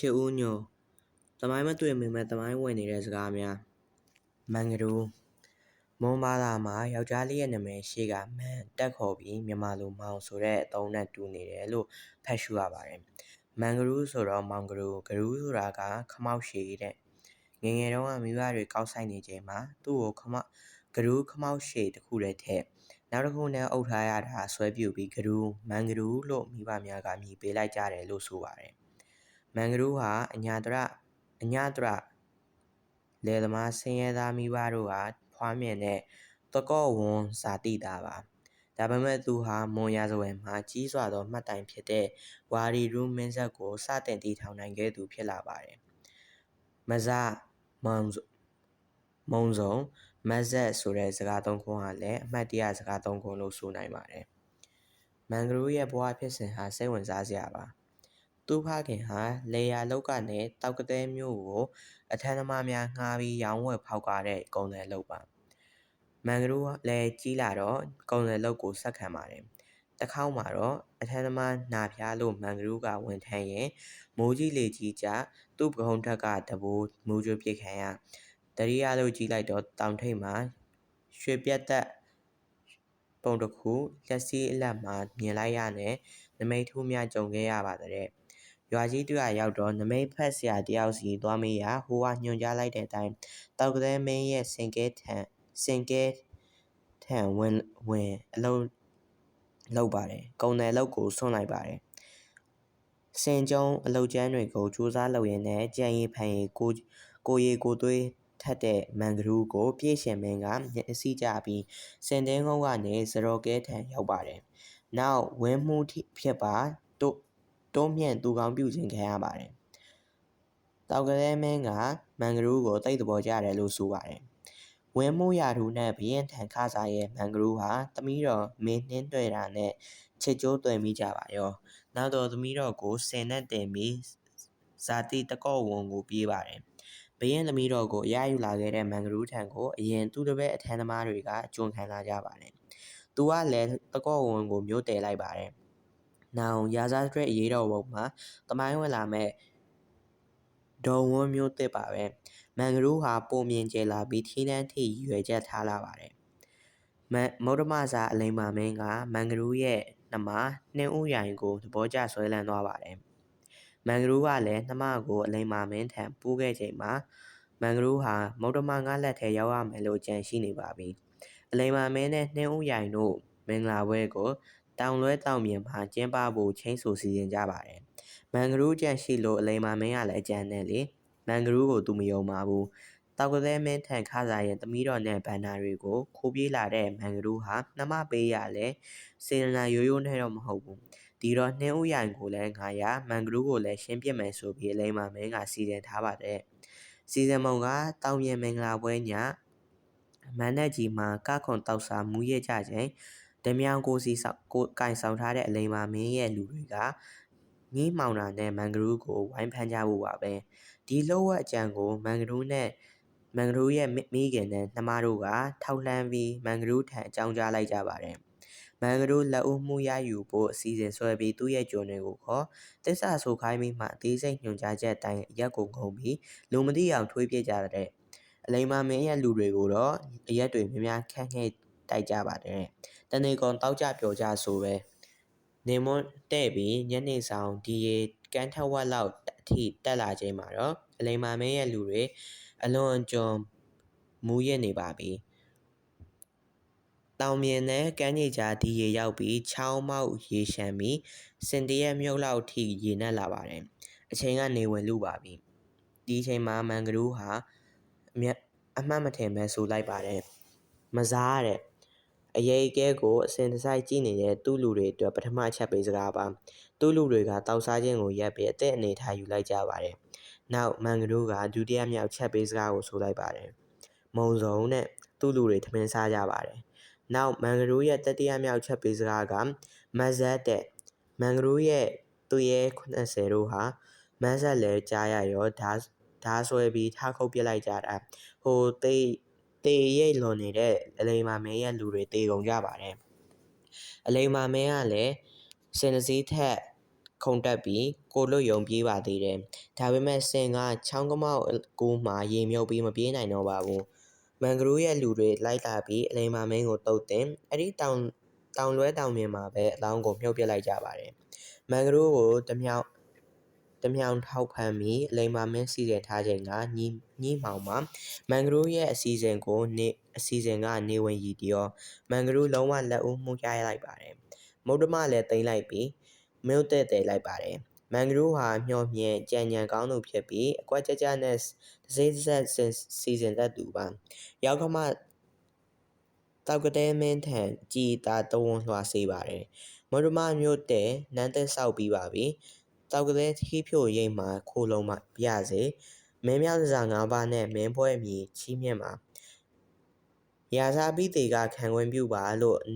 ချစ်ဦးညိုသမိုင်းမတွေ့ပေမဲ့သမိုင်းဝင်နေတဲ့စကားများမန်ကရူမွန်ဘာသာမှာယောက်ျားလေးရဲ့နာမည်ရှေ့ကမန်တက်ခေါ်ပြီးမြန်မာလိုမောင်ဆိုတဲ့အသုံးနဲ့တူနေတယ်လို့ဖတ်ရှုရပါတယ်မန်ကရူဆိုတော့မောင်ကရူကရူဆိုတာကခမောက်ရှည်တဲ့ငယ်ငယ်တုန်းကမိဘတွေကောက်ဆိုင်နေချိန်မှာသူ့ကိုခမောက်ကရူးခမောက်ရှည်တစ်ခုတည်းထည့်နောက်တစ်ခုနဲ့အုပ်ထားရတာဆွဲပြုတ်ပြီးကရူးမန်ကရူးလို့မိဘများကမြည်ပေးလိုက်ကြတယ်လို့ဆိုပါတယ် မန်ကရူးဟာအညာတရအညာတရလယ်သမားဆင်းရဲသားမိဘတို့ဟာဖွားမြင်တဲ့တကော့ဝွန်ဇာတိသားပါဒါပေမဲ့သူဟာမွန်ရဇဝယ်မှာကြီးစွာသောမှတ်တိုင်ဖြစ်တဲ့ဝါရီရူးမင်းဆက်ကိုစတင်တည်ထောင်နိုင်ခဲ့သူဖြစ်လာပါတယ်မဇမွန်မုံစုံမက်ဇက်ဆိုတဲ့စကားသုံးခုဟာလည်းအမှတ်တရစကားသုံးခုလို့ဆိုနိုင်ပါတယ်မန်ဂရိုးရဲ့ဘဝဖြစ်စဉ်ဟာစိတ်ဝင်စားစရာပါ သူ့ဖခင်ဟာလေယာလောက်ကနဲ့တောက်ကတဲမျိုးကိုအထက်သမားများငှားပြီးရောင်းဝယ်ဖောက်ကားတဲ့ကုန်တယ်လုပ်ပါမန်ဂရိုးလည်းကြီးလာတော့ကုန်တယ်လုပ်ကိုဆက်ခံပါတယ်တခေါက်မှာတော့အထက်သမားနာဖျားလို့မန်ဂရိုးကဝန်ထမ်းရင်မိုးကြီးလေကြီးကြသူ့ပကုံးထက်ကတဘိုးမူးကျွပြစ်ခံရတရိယာလို့ကြီးလိုက်တော့တောင်ထိပ်မှာရွှေပြတ်သက်ပုံတစ်ခုလက်စီးအလက်မှာမြင်လိုက်ရနဲ့နမိတ်ထူးများကြုံခဲ့ရပါတဲ့ ရွာကြီးတူရရောက်တော့နမိတ်ဖက်ဆရာတယောက်စီသွားမေးရဟိုကညွှန်ကြားလိုက်တဲ့အတိုင်းတောက်ကလေးမင်းရဲ့စင်ကဲထန်စင်ကဲထန်ဝင်ဝင်အလုံးလောက်ပါတယ်ကုံတယ်လောက်ကိုဆွန့်လိုက်ပါတယ်စင်ကြုံအလုတ်ကျန်းတွေကိုစူးစမ်းလုပ်ရင်းနဲ့ကြံရီဖန်ရီကိုကိုရီကိုသွေးထက်တဲ့မန်ဂရူးကို ပြည့်ရှင်မင်းကမျက်စိကြပြီးစင်တင်းကုန်းကနေဇရော်ကဲထံရောက်ပါတယ်။နောက်ဝင်းမှုဖြစ်ပါတိုး တိုးမြင့်သူကောင်းပြုခြင်းခံရပါတယ်။တောက်ကလေးမင်းကမန်ဂရူးကိုတိတ်တဘောကြတယ်လို့ဆိုပါတယ်။ဝင်းမှုရာထူးနဲ့ဘရင်ထံခစားရဲ့မန်ဂရူးဟာသမီးတော်မင်းနှင်းတွေ့တာနဲ့ချစ်ကြိုးတွေ့မိကြပါရော။နောက်တော့သမီးတော်ကိုဆင်နဲ့တင်ပြီးဇာတိတကော့ဝန်ကိုပြေးပါတယ်ဘုရင်သမီးတော်ကိုအရယူလာခဲ့တဲ့မန်ဂရူးထံကိုအရင်သူ့တပည့်အထမ်းသမားတွေကကြုံခံလာကြပါတယ်။သူကလည်းတကော့ဝန်ကိုမျိုးတယ်လိုက်ပါတယ်။ နောင်ရာဇာစရက်အရေးတော်ပုံမှာတမိုင်းဝင်လာမဲ့ဒေါ်ဝန်းမျိုးတစ်ပါပဲ။မန်ဂရူးဟာပုံမြင်ကျလာပြီးထီးနှန်းထိရွယ်ချက်ထားလာပါတယ်။မမௌဒမဇာအလိမ္မာမင်းကမန်ဂရူးရဲ့နှမနှင်းဦးရိုင်ကိုသဘောကျဆွဲလန်းသွားပါတယ်။မန်ဂရိုးကလည်းနှမကိုအလိမ္မာမင်းထံပိုးခဲ့ချိန်မှာမန်ဂရိုးဟာမုတ်တမငါလက်ထဲရောက်ရမယ်လို့ကြံရှိနေပါပြီအလိမ္မာမင်းနဲ့နှင်းဦးရိုင်တို့မင်္ဂလာပွဲကို တောင်လွဲတောင်ပြင်မှာကျင်းပဖို့ချင်းဆိုစီစဉ်ကြပါတယ်မန်ဂရိုးကြံရှိလို့အလိမ္မာမင်းကလည်းကြံတယ်လေမန်ဂရိုးကိုသူမယုံပါဘူးတောက်ကလေးမင်းထန်ခါစားရဲ့သမီးတော်နဲ့ဘန္နာတွေကိုခိုးပြေးလာတဲ့မန်ဂရူးဟာနှမပေးရလဲစေရနာရိုးရိုးနဲ့တော့မဟုတ်ဘူးဒီတော့နှင်းဥရိုင်ကိုလည်းငါရမန်ဂရူးကိုလည်းရှင်းပြမယ်ဆိုပြီးအလိမ္မာမင်းကစီစဉ်ထားပါတယ်စီစဉ်မုံကတောင်ပြင်မင်္ဂလာပွဲညမန်နက်ကြီးမှာကခွန်တောက်စာမူရကြခြင်း ဓမြောင်ကိုစီဆောင်ကိုကင်ဆောင်ထားတဲ့အလိမ္မာမင်းရဲ့လူတွေကငီးမောင်တာနဲ့မန်ဂရူးကိုဝိုင်းဖမ်းကြဖို့ပါပဲဒီလောဝက်အကြံကိုမန်ဂရူးနဲ့မန်ဂရူးရဲ့မိခင်နဲ့နှမတို့ကထောက်လှမ်းပြီးမန်ဂရူးထံအကြောင်းကြားလိုက်ကြပါတယ်မန်ဂရိုလက်ဦးမှုရယူဖို့အစီအစဉ်ဆွဲပြီးသူ့ရဲ့ကျွန်တွေကိုခေါ်တစ္ဆာဆိုခိုင်းပြီးမှအသေးစိတ်ညွှန်ကြားချက်အတိုင်းရက်ကိုငုံပြီးလူမသိအောင်ထွေးပြကြတဲ့အလိမ္မာမင်းရဲ့လူတွေကိုတော့အရက်တွေများများခန့်ခဲ့ တိုက်ကြပါတယ်တနေကုန်တောက်ကြပျော်ကြဆိုပဲနေမွန်းတဲ့ပြီးညနေဆောင်ဒီရေကန်းထက်ဝက်လောက်အထိတက်လာချိန်မှာတော့အလိမ္မာမင်းရဲ့လူတွေအလွန်အကျွံမူးရစ်နေပါပြီတောင်ပြင်နဲ့ကမ်းခြေကြားဒီရေရောက်ပြီးချောင်းမောက်ရေရှမ်းပြီးစင်တရက်မြုပ်လောက်ထိရေနက်လာပါတယ်အချိန်ကနေဝင်လူပါပြီဒီအချိန်မှာမန်ဂရူးဟာအမျက်အမှတ်မထင်ပဲဆိုလိုက်ပါတယ်မစားတဲ့ အရေးကဲကိုအစင်တစိုက်ကြည့်နေတဲ့သူ့လူတွေအတွက်ပထမချက်ပေးစကားပါသူ့လူတွေကတောက်စားခြင်းကိုရပ်ပြီးအသက်အနေထားယူလိုက်ကြပါတယ်နောက်မန်ဂရူးကဒုတိယမြောက်ချက်ပေးစကားကိုဆိုလိုက်ပါတယ်မုံစုံနဲ့သူ့လူတွေထမင်းစားကြပါတယ်နောက်မန်ဂရိုးရဲ့တတိယမြောက်ချက်ပေးစကားကမဇတ်တဲ့မန်ဂရိုးရဲ့သူရဲ80တို့ဟာမဇတ်လည်းကြားရရောဓာဓာဆွဲပြီးထားခုတ်ပြလိုက်ကြတာဟိုတေး တေးရိတ်လွန်နေတဲ့အလိမ္မာမင်းရဲ့လူတွေတေးကုန်ကြပါတယ်အလိမ္မာမင်းကလည်းစင်စည်းထက်ခုန်တက်ပြီးကိုလွတ်ယုံပြေးပါသေးတယ်။ဒါပေမဲ့စင်ကချောင်းကမောက်ကူးမှရေမြုပ်ပြီးမပြေးနိုင်တော့ပါဘူး။မန်ဂရိုးရဲ့လူတွေလိုက်လာပြီးအလိမ်မာမင်းကိုတုတ်တင်အဲ့ဒီတောင်တောင်လွဲတောင်မြင်မှာပဲအလောင်းကိုမြုပ်ပစ်လိုက်ကြပါတယ်။မန်ဂရိုးကိုတမြောင် တမြောင်ထောက်ဖမ်းပြီးအလိမ်မာမင်းစီစဉ်ထားချိန်ကညီညီမောင်မှာမန်ဂရိုးရဲ့အစီအစဉ်ကိုနေအစီအစဉ်ကနေဝင်ရည်တရောမန်ဂရိုးလုံးဝလက်ဦးမှုကြရလိုက်ပါတယ်။မုဒ္ဓမလည်းတိမ့်လိုက်ပြီးမြို့တဲ့တဲ့လိုက်ပါတယ်။မန်ဂရိုးဟာမျောမြင်ကြံညံကောင်းသူဖြစ်ပြီးအကွက်ကြကြနဲ့တစိမ့်ဆက်စီစဉ်တတ်သူပါ။ရောက်ခမတောက်ကတဲမင်းထံကြည်တာတဝွန်လွှာစေပါတယ်။မုဒ္ဓမမြို့တဲ့နန်းသက်ဆောက်ပြီးပါပြီ။ တောက်ကတဲထီးဖြိုရိတ်မှာခိုးလုံးမှပြစေ။မင်းများစာငါးပါးနဲ့မင်းပွဲမြည်ချီးမြှင့်မှာရာဇာပိတေကခံခွင့်ပြုပါလို့အ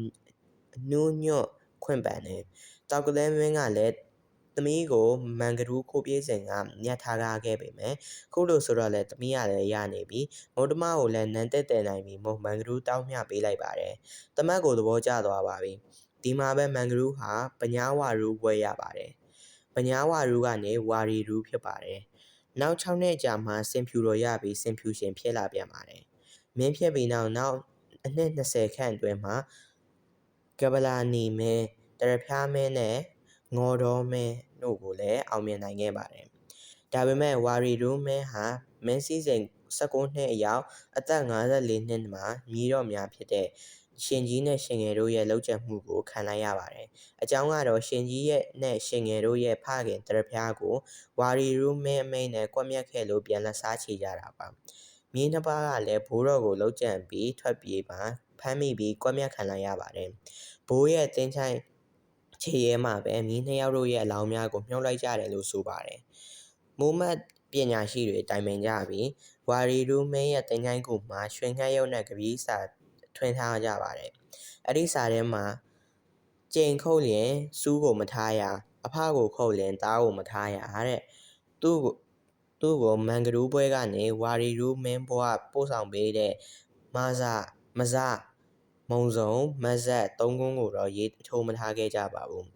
နူးညွတ်ခွင့်ပန်တယ်။တောက်ကလဲမင်းကလည်းသမီးကိုမန်ကရူးခိုးပြေးစဉ်ကညှက်ထားကားခဲ့ပေမဲ့ခုလိုဆိုတော့လည်းသမီးကလည်းရနေပြီမုတ်တမကိုလည်းနန်းတက်တယ်နိုင်ပြီမုတ်မန်ကရူးတောင်းမျှပေးလိုက်ပါတယ်။တမတ်ကိုသဘောကျသွားပါပြီ။ဒီမှာပဲမန်ကရူးဟာပညာဝရူးပွဲရပါတယ်။ ပညာဝရူးကနေဝါရီရူးဖြစ်ပါတယ်။နောက်6နှစ်ကြာမှစင်ဖြူတော်ရပြီးစင်ဖြူရှင်ဖြစ်လာပြန်ပါတယ်။မင်းဖြစ်ပြီးနောက်နောက်အနှစ်20ခန့်အတွင်းမှာကပလာနီမင်းတရဖျားမင်းနဲ့ငေါ်တော်မင်းတို့ကိုလည်းအောင်မြင်နိုင်ခဲ့ပါတယ်။ဒါပေမဲ့ဝါရီရူးမင်းဟာမင်းစည်းစိမ်16နှစ်အရောက်အသက်54နှစ်မှာမြည်တော်များဖြစ်တဲ့ ရှင်ကြီးနဲ့ရှင်ငယ်တို့ရဲ့လောက်ကျမှုကိုခံလိုက်ရပါတယ်။အကြောင်းကတော့ရှင်ကြီးရဲ့နဲ့ရှင်ငယ်တို့ရဲ့ဖခင်တရဖျားကိုဝါရီရူးမင်းအမိန်နဲ့ကွက်မြက်ခဲ့လို့ပြန်လက်စားချေကြတာပါ။မြေးနှစ်ပါးကလည်းဘိုးတော်ကိုလောက်ကျန်ပြီးထွက်ပြေးပါဖမ်းမိပြီးကွက်မြက်ခံလိုက်ရပါတယ်။ဘိုးရဲ့တင်းချိုင်ခြေရဲမှာပဲမြေးနှစ်ယောက်တို့ရဲ့အလောင်းများကိုမြှုပ်လိုက်ကြတယ်လို့ဆိုပါတယ်။မိုးမတ်ပညာရှိတွေတိုင်ပင်ကြပြီးဝါရီရူးမင်းရဲ့တင်ချိုင်းကူမှာရွှေငှက်ရုပ်နဲ့ကပီးစာ ထွင်းထားကြပါတယ်။အဲ့ဒီစာထဲမှာကြိမ်ခုတ်လျင်စူးကိုမထားရအဖကိုခုတ်လျင်သားကိုမထားရတဲ့သူ့ကိုသူ့ကိုမန်ဂရူးပွဲကနေဝါရီရူးမင်းဘွားပို့ဆောင်ပေးတဲ့မဇမဇမုံစုံမဇက်သုံးခုကိုတော့ရေးထိုးမထားခဲ့ကြပါဘူး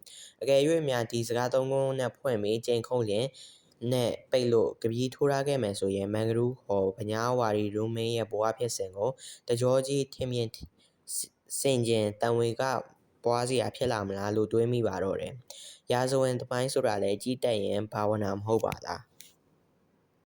အကယ်၍များဒီစကားသုံးခုနဲ့ဖွင့်ပြီးကြိမ်ခုတ်လျင် နဲ့ပိတ်လို့ကပီးထိုးထားခဲ့မယ်ဆိုရင်မန်ဂရူးဟောဗညာဝါရီရူးမင်းရဲ့ဘွားဖြစ်စဉ်ကိုတကြောကြီးထင်မြင်စင်ကျင်တန်ဝေကပွားစရာဖြစ်လာမလားလို့တွေးမိပါတော့တယ်။ရာဇဝင်တပိုင်းဆိုတာလည်းကြီးတက်ရင်ဘာဝနာမဟုတ်ပါလား။